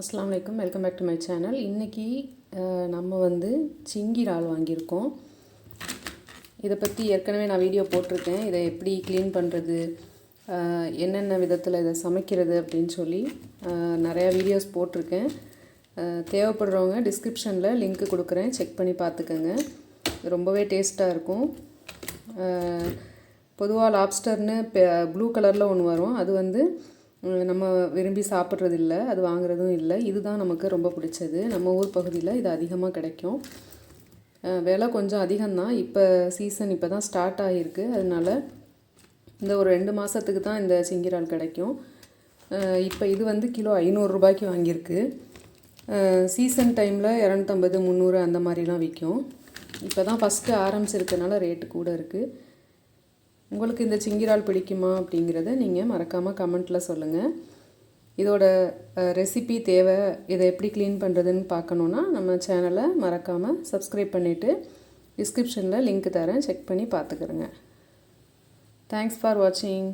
அஸ்லாம் வலைக்கம் welcome back to my channel இன்றைக்கி நம்ம வந்து சிங்கி இறால் வாங்கியிருக்கோம். இதை பற்றி ஏற்கனவே நான் வீடியோ போட்டிருக்கேன். இதை எப்படி க்ளீன் பண்ணுறது என்னென்ன விதத்தில் இதை சமைக்கிறது அப்படின்னு சொல்லி நிறையா வீடியோஸ் போட்டிருக்கேன். தேவைப்படுறவங்க டிஸ்கிரிப்ஷனில் லிங்க்கு கொடுக்குறேன். செக் பண்ணி பார்த்துக்கோங்க. ரொம்பவே டேஸ்ட்டாக இருக்கும். பொதுவாக லாப்ஸ்டர்னு ப்ளூ கலரில் ஒன்று வரும். அது வந்து நம்ம விரும்பி சாப்பிட்றது இல்லை அது வாங்குறதும் இல்லை. இதுதான் நமக்கு ரொம்ப பிடிச்சது. நம்ம ஊர் பகுதியில் இது அதிகமாக கிடைக்கும். விலை கொஞ்சம் அதிகம்தான். இப்போ சீசன் இப்போ தான் ஸ்டார்ட் ஆகிருக்கு அதனால இந்த ஒரு ரெண்டு மாதத்துக்கு தான் இந்த சிங்கிரால் கிடைக்கும். இப்போ இது வந்து கிலோ ஐநூறுரூபாய்க்கு வாங்கியிருக்கு. சீசன் டைமில் இரநூத்தம்பது முந்நூறு அந்த மாதிரிலாம் விற்கும் இப்போ தான் ஃபஸ்ட்டு ஆரம்பிச்சிருக்கனால ரேட்டு கூட இருக்குது உங்களுக்கு இந்த சிங்கிரால் பிடிக்குமா அப்படிங்கிறத நீங்கள் மறக்காமல் கமெண்ட்டில் சொல்லுங்கள் இதோட ரெசிபி தேவை இதை எப்படி க்ளீன் பண்ணுறதுன்னு பார்க்கணுன்னா நம்ம சேனலை மறக்காமல் சப்ஸ்கிரைப் பண்ணிவிட்டு டிஸ்கிரிப்ஷனில் லிங்க் தரேன் செக் பண்ணி பார்த்துக்கிறேங்க. தேங்க்ஸ் ஃபார் வாட்சிங்